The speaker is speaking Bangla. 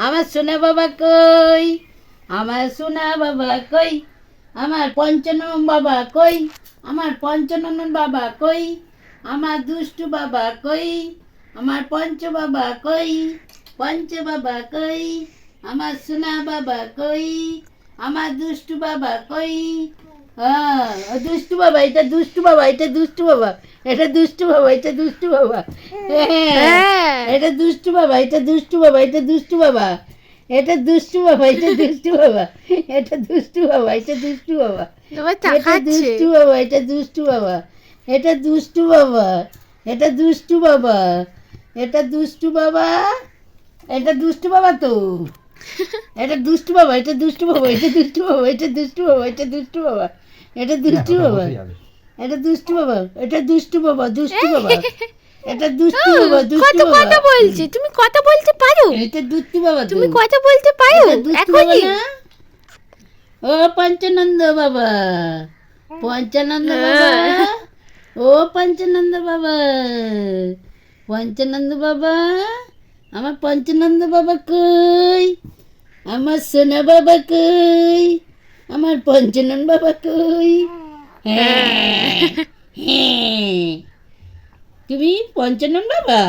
আমার সোনা বাবা কই? আমার সোনা বাবা কই? আমার পঞ্চানন বাবা কই? আমার পঞ্চানন বাবা কই? আমার দুষ্টু বাবা কই? আমার পঞ্চ বাবা কই? পঞ্চ বাবা কই? আমার সোনা বাবা কই? আমার দুষ্টু বাবা কই? হ্যাঁ দুষ্টু বাবা, এটা দুষ্টু বাবা, এটা দুষ্টু বাবা, এটা দুষ্টু বাবা, এটা দুষ্টু বাবা। হ্যাঁ। হ্যাঁ। এটা দুষ্টু বাবা এটা দুষ্টু বাবা এটা দুষ্টু বাবা এটা দুষ্টু বাবা এটা দুষ্টু বাবা এটা দুষ্টু বাবা এটা দুষ্টু বাবা এটা দুষ্টু বাবা এটা দুষ্টু বাবা এটা দুষ্টু বাবা এটা দুষ্টু বাবা এটা দুষ্টু বাবা এটা দুষ্টু বাবা তো এটা দুষ্টু বাবা এটা দুষ্টু বাবা এটা দুষ্টু বাবা এটা দুষ্টু বাবা এটা দুষ্টু বাবা এটা দুষ্টু বাবা এটা দুষ্টু বাবা এটা দুষ্টু বাবা দুষ্টু বাবা এটা দুষ্টু বাবা দুষ্টু কত কথা বাবা বলছে তুমি কথা বলতে পারো। এটা দুষ্টু বাবা তুমি কথা বলতে পারো এখনই। ও পঞ্চানন্দ বাবা। পঞ্চানন্দ বাবা। ও পঞ্চানন্দ বাবা। পঞ্চানন্দ বাবা আমার পঞ্চানন্দ বাবা কই? আমার সোনা বাবা কই? আমার পঞ্চানন বাবা কই? হ্যাঁ হ্যাঁ। তুমি পঞ্চানন বাবা?